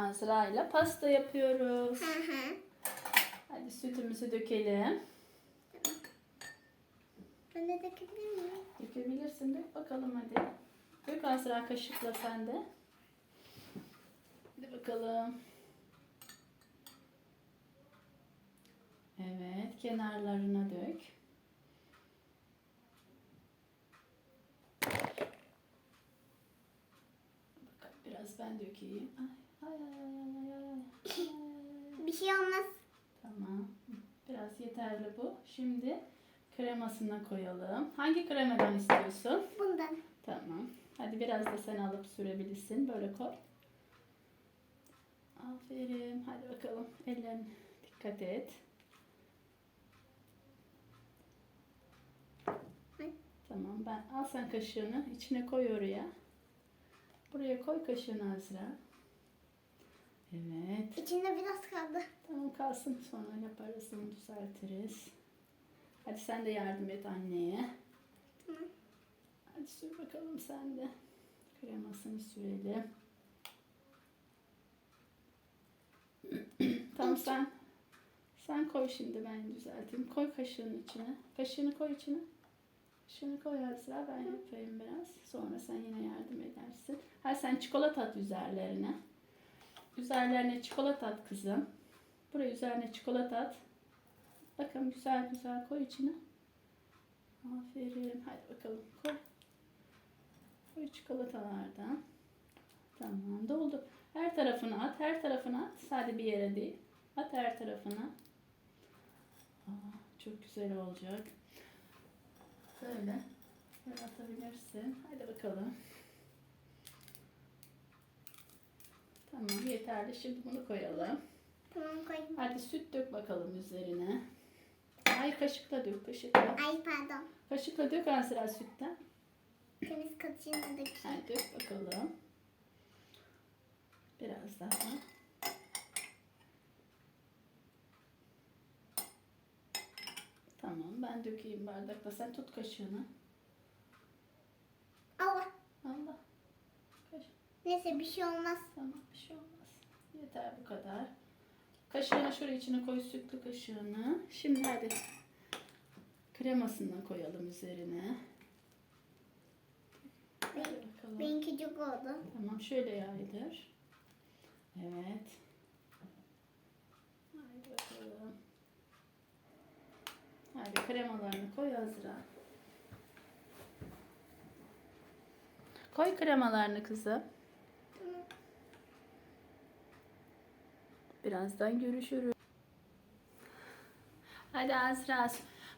Azra ile pasta yapıyoruz. Hı hı. Hadi sütümüzü dökelim. Ben de dökebilir miyim? Dökebilirsin. Dök bakalım hadi. Dök Azra kaşıkla sen de. Hadi bakalım. Evet. Kenarlarına dök. Biraz ben dökeyim. Ay. Bir şey olmaz. Tamam. Biraz yeterli bu. Şimdi kremasına koyalım. Hangi kremadan istiyorsun? Bundan. Tamam. Hadi biraz da sen alıp sürebilirsin. Böyle koy. Aferin. Hadi bakalım. Ellerine dikkat et. Tamam. Ben al sen kaşığını. içine koy oraya. Buraya koy kaşığını Azra. Evet. İçinde biraz kaldı. Tamam kalsın sonra yaparız onu düzeltiriz. Hadi sen de yardım et anneye. Tamam. Hadi sür bakalım sen de. Kremasını sürelim. tamam sen sen koy şimdi ben düzelteyim. Koy kaşığın içine. Kaşığını koy içine. Kaşığını koy Azra ben yapayım biraz. Sonra sen yine yardım edersin. Ha sen çikolata at üzerlerine. Üzerlerine çikolata at kızım. Buraya üzerine çikolata at. Bakın güzel güzel koy içine. Aferin. Hadi bakalım koy. Koy çikolatalardan. Tamam doldu. Her tarafını at. Her tarafını at. Sadece bir yere değil. At her tarafına. Aa, çok güzel olacak. Böyle. Böyle atabilirsin. Hadi bakalım. Tamam yeterli. Şimdi bunu koyalım. Tamam koyayım. Hadi süt dök bakalım üzerine. Ay kaşıkla dök kaşıkla. Ay pardon. Kaşıkla dök Azra sütten. Temiz kaçığını dökeyim. Hadi dök bakalım. Biraz daha. Tamam ben dökeyim bardakla. Sen tut kaşığını. Neyse bir şey olmaz. Tamam bir şey olmaz. Yeter bu kadar. Kaşığını şuraya içine koy sütlü kaşığını. Şimdi hadi kremasından koyalım üzerine. Hadi bakalım. Benimki çok oldu. Tamam şöyle yaydır. Evet. Hadi bakalım. Hadi kremalarını koy Azra. Koy kremalarını kızım. Tamam. Birazdan görüşürüz. Hadi Azra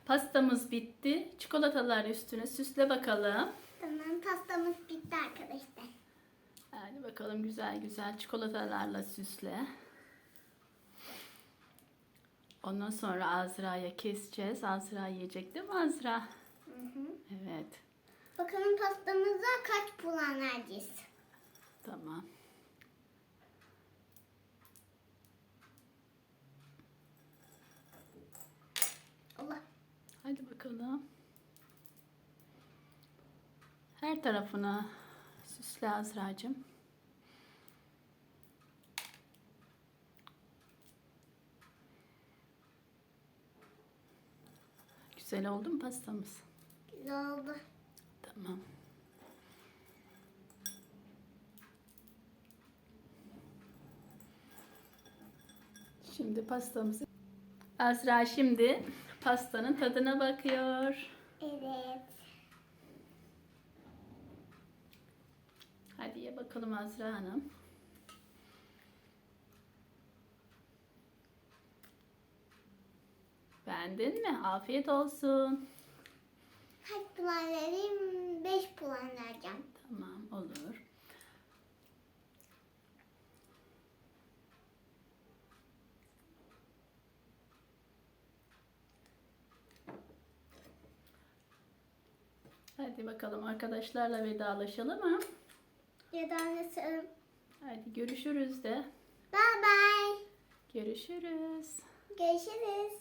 pastamız bitti. Çikolatalar üstüne süsle bakalım. Tamam pastamız bitti arkadaşlar. Hadi bakalım güzel güzel çikolatalarla süsle. Ondan sonra Azra'ya keseceğiz. Azra yiyecek değil mi Azra? Hı hı. Evet. Bakalım pastamıza kaç puan vereceğiz? Tamam. Allah. Hadi bakalım. Her tarafına süsle Azra'cığım. Güzel oldu mu pastamız? Güzel oldu. Tamam. Şimdi pastamızı... Azra şimdi pastanın tadına bakıyor. Evet. Hadi ye bakalım Azra Hanım. Beğendin mi? Afiyet olsun. Kaç puan vereyim? 5 puan vereceğim. Tamam olur. Hadi bakalım arkadaşlarla vedalaşalım ha. Ya da? Hadi görüşürüz de. Bye bye. Görüşürüz. Görüşürüz.